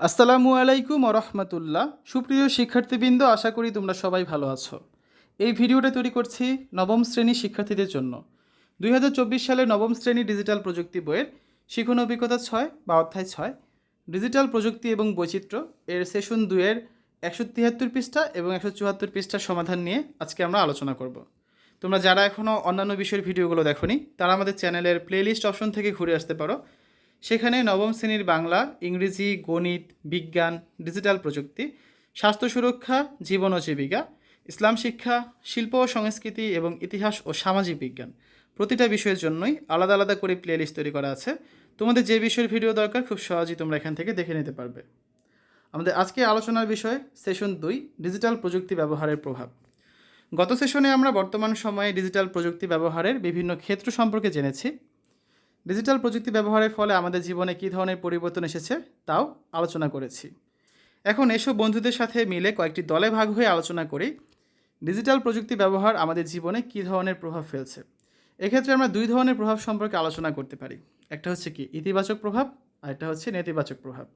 আসসালামু আলাইকুম রহমতুল্লাহ। সুপ্রিয় শিক্ষার্থীবৃন্দ, আশা করি তোমরা সবাই ভালো আছো। এই ভিডিওটা তৈরি করছি নবম শ্রেণির শিক্ষার্থীদের জন্য। দুই সালে নবম শ্রেণি ডিজিটাল প্রযুক্তি বইয়ের শিখন অভিজ্ঞতা ছয় বা অধ্যায় ছয়। ডিজিটাল প্রযুক্তি এবং বৈচিত্র্য এর সেশন দুয়ের একশো তিয়াত্তর পৃষ্ঠা এবং একশো চুয়াত্তর পৃষ্ঠার সমাধান নিয়ে আজকে আমরা আলোচনা করব। তোমরা যারা এখনও অন্যান্য বিষয়ের ভিডিওগুলো দেখোনি, তারা আমাদের চ্যানেলের প্লেলিস্ট অপশন থেকে ঘুরে আসতে পারো। সেখানে নবম শ্রেণির বাংলা, ইংরেজি, গণিত, বিজ্ঞান, ডিজিটাল প্রযুক্তি, স্বাস্থ্য সুরক্ষা, জীবন ও জীবিকা, ইসলাম শিক্ষা, শিল্প ও সংস্কৃতি এবং ইতিহাস ও সামাজিক বিজ্ঞান। প্রতিটা বিষয়ের জন্যই আলাদা আলাদা করে প্লেলিস্ট তৈরি করা আছে। তোমাদের যে বিষয়ের ভিডিও দরকার, খুব সহজেই তোমরা এখান থেকে দেখে নিতে পারবে। আমাদের আজকে আলোচনার বিষয়, সেশন দুই, ডিজিটাল প্রযুক্তি ব্যবহারের প্রভাব। গত সেশনে আমরা বর্তমান সময়ে ডিজিটাল প্রযুক্তি ব্যবহারের বিভিন্ন ক্ষেত্র সম্পর্কে জেনেছি। ডিজিটাল প্রযুক্তি ব্যবহারের ফলে আমাদের জীবনে কী ধরনের পরিবর্তন এসেছে তাও আলোচনা করেছি। এখন এসব বন্ধুদের সাথে মিলে কয়েকটি দলে ভাগ হয়ে আলোচনা করি। ডিজিটাল প্রযুক্তি ব্যবহার আমাদের জীবনে কী ধরনের প্রভাব ফেলছে? এক্ষেত্রে আমরা দুই ধরনের প্রভাব সম্পর্কে আলোচনা করতে পারি। একটা হচ্ছে কি ইতিবাচক প্রভাব, আর একটা হচ্ছে নেতিবাচক প্রভাব।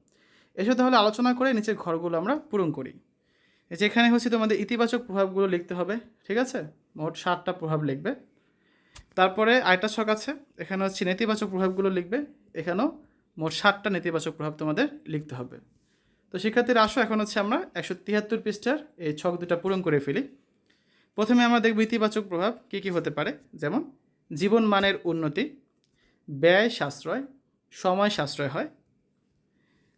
এসব তাহলে আলোচনা করে নিচের ঘরগুলো আমরা পূরণ করি। যেখানে হচ্ছে তোমাদের ইতিবাচক প্রভাবগুলো লিখতে হবে, ঠিক আছে? মোট সাতটা প্রভাব লিখবে। তারপরে আরেকটা ছক আছে, এখানে হচ্ছে নেতিবাচক প্রভাবগুলো লিখবে, এখানেও মোট ষাটটা নেতিবাচক প্রভাব তোমাদের লিখতে হবে। তো শিক্ষার্থীরা আসো, এখন হচ্ছে আমরা একশো তিয়াত্তর পৃষ্ঠার এই ছক দুটা পূরণ করে ফেলি। প্রথমে আমরা দেখব ইতিবাচক প্রভাব কী কী হতে পারে, যেমন জীবন মানের উন্নতি, ব্যয় সাশ্রয়, সময় সাশ্রয় হয়।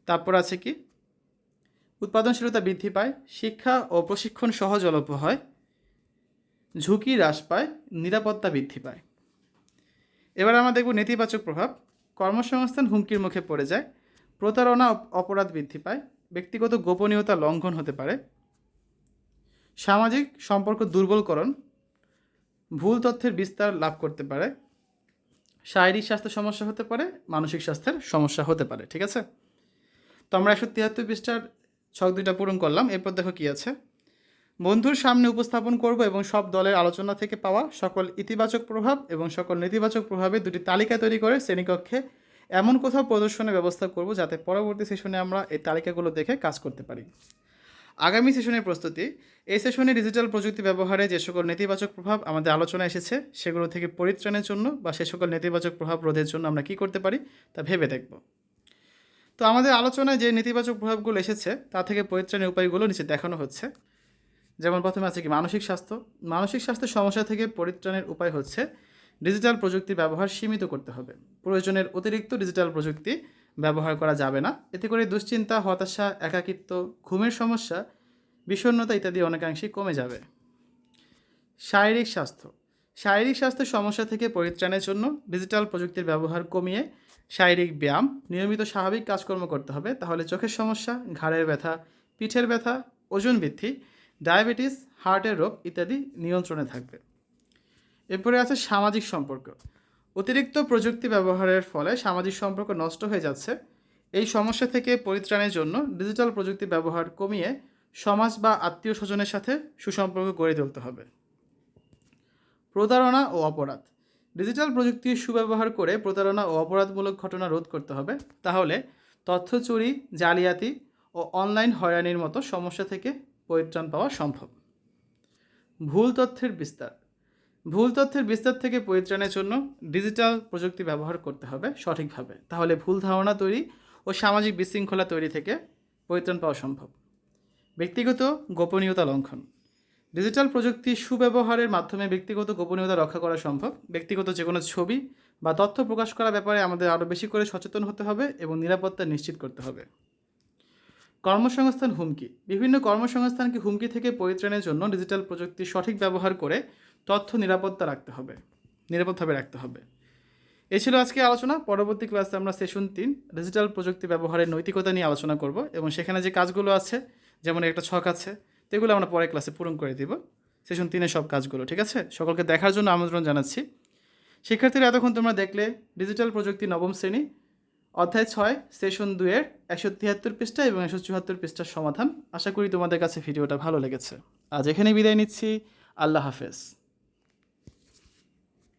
তারপর আছে কি? উৎপাদনশীলতা বৃদ্ধি পায়, শিক্ষা ও প্রশিক্ষণ সহজলভ্য হয়। ঝুঁকি হ্রাস পায়, নিরাপত্তা বৃদ্ধি পায়। এবার আমরা দেখব নেতিবাচক প্রভাব। কর্মসংস্থান হুমকির মুখে পড়ে যায়, প্রতারণা অপ- অপরাধ বৃদ্ধি পায়, ব্যক্তিগত গোপনীয়তা লঙ্ঘন হতে পারে, সামাজিক সম্পর্ক দুর্বলকরণ, ভুল তথ্যের বিস্তার লাভ করতে পারে, শারীরিক স্বাস্থ্য সমস্যা হতে পারে, মানসিক স্বাস্থ্যের সমস্যা হতে পারে, ঠিক আছে? তো আমরা একশো তিয়াত্তর পৃষ্ঠার ছক দুইটা পূরণ করলাম, এরপর দেখো কী আছে। বন্ধুর সামনে উপস্থাপন করব এবং সব দলের আলোচনা থেকে পাওয়া সকল ইতিবাচক প্রভাব এবং সকল নেতিবাচক প্রভাবে দুটি তালিকা তৈরি করে শ্রেণীকক্ষে এমন কোথাও প্রদর্শনের ব্যবস্থা করব যাতে পরবর্তী সেশনে আমরা এই তালিকাগুলো দেখে কাজ করতে পারি। আগামী সেশনের প্রস্তুতি, এই সেশনে ডিজিটাল প্রযুক্তি ব্যবহারে যে সকল নেতিবাচক প্রভাব আমাদের আলোচনা এসেছে, সেগুলো থেকে পরিত্রাণের জন্য বা সে সকল নেতিবাচক প্রভাব রোধের জন্য আমরা কী করতে পারি তা ভেবে দেখব। তো আমাদের আলোচনায় যে নেতিবাচক প্রভাবগুলো এসেছে, তা থেকে পরিত্রাণের উপায়গুলো নিচে দেখানো হচ্ছে। যেমন প্রথমে আছে কি মানসিক স্বাস্থ্য। মানসিক স্বাস্থ্যের সমস্যা থেকে পরিত্রাণের উপায় হচ্ছে ডিজিটাল প্রযুক্তির ব্যবহার সীমিত করতে হবে। প্রয়োজনের অতিরিক্ত ডিজিটাল প্রযুক্তি ব্যবহার করা যাবে না। এতে করে দুশ্চিন্তা, হতাশা, একাকিত্ব, ঘুমের সমস্যা, বিষণ্ণতা ইত্যাদি অনেকাংশেই কমে যাবে। শারীরিক স্বাস্থ্য। শারীরিক স্বাস্থ্যের সমস্যা থেকে পরিত্রাণের জন্য ডিজিটাল প্রযুক্তির ব্যবহার কমিয়ে শারীরিক ব্যায়াম, নিয়মিত স্বাভাবিক কাজকর্ম করতে হবে। তাহলে চোখের সমস্যা, ঘাড়ের ব্যথা, পিঠের ব্যথা, ওজন বৃদ্ধি ডায়াবেটিস হার্টের রোগ ইত্যাদি নিয়ন্ত্রণে থাকবে। এরপরে আছে সামাজিক সম্পর্ক। অতিরিক্ত প্রযুক্তি ব্যবহারের ফলে সামাজিক সম্পর্ক নষ্ট হয়ে যাচ্ছে। এই সমস্যা থেকে পরিত্রাণের জন্য ডিজিটাল প্রযুক্তি ব্যবহার কমিয়ে সমাজ বা আত্মীয় স্বজনের সাথে সুসম্পর্ক গড়ে তুলতে হবে। প্রতারণা ও অপরাধ। ডিজিটাল প্রযুক্তির সুব্যবহার করে প্রতারণা ও অপরাধমূলক ঘটনা রোধ করতে হবে। তাহলে তথ্য চুরি, জালিয়াতি ও অনলাইন হয়রানির মতো সমস্যা থেকে পরিত্রাণ পাওয়া সম্ভব। ভুল তথ্যের বিস্তার। ভুল তথ্যের বিস্তার থেকে পরিত্রাণের জন্য ডিজিটাল প্রযুক্তি ব্যবহার করতে হবে সঠিকভাবে। তাহলে ভুল ধারণা তৈরি ও সামাজিক বিশৃঙ্খলা তৈরি থেকে পরিত্রাণ পাওয়া সম্ভব। ব্যক্তিগত গোপনীয়তা লঙ্ঘন। ডিজিটাল প্রযুক্তি সুব্যবহারের মাধ্যমে ব্যক্তিগত গোপনীয়তা রক্ষা করা সম্ভব। ব্যক্তিগত যে কোনো ছবি বা তথ্য প্রকাশ করার ব্যাপারে আমাদের আরও বেশি করে সচেতন হতে হবে এবং নিরাপত্তা নিশ্চিত করতে হবে। কর্মসংস্থান হুমকি। বিভিন্ন কর্মসংস্থানকে হুমকি থেকে পরিত্রাণের জন্য ডিজিটাল প্রযুক্তির সঠিক ব্যবহার করে তথ্য নিরাপত্তা রাখতে হবে, নিরাপদভাবে রাখতে হবে। এই ছিল আজকে আলোচনা। পরবর্তী ক্লাসে আমরা সেশন তিন, ডিজিটাল প্রযুক্তি ব্যবহারের নৈতিকতা নিয়ে আলোচনা করব এবং সেখানে যে কাজগুলো আছে, যেমন একটা ছক আছে, সেগুলো আমরা পরের ক্লাসে পূরণ করে দিব। সেশন তিনের সব কাজগুলো, ঠিক আছে? সকলকে দেখার জন্য আমন্ত্রণ জানাচ্ছি। শিক্ষার্থীরা, এতক্ষণ তোমরা দেখলে, ডিজিটাল প্রযুক্তি নবম শ্রেণি অধ্যায় ছয়, সেশন দুয়ের একশো তিয়াত্তর পৃষ্ঠা এবং একশো চুয়াত্তর পৃষ্ঠার সমাধান। আশা করি তোমাদের কাছে ভিডিওটা ভালো লেগেছে। আজ এখানে বিদায় নিচ্ছি। আল্লাহ হাফেজ।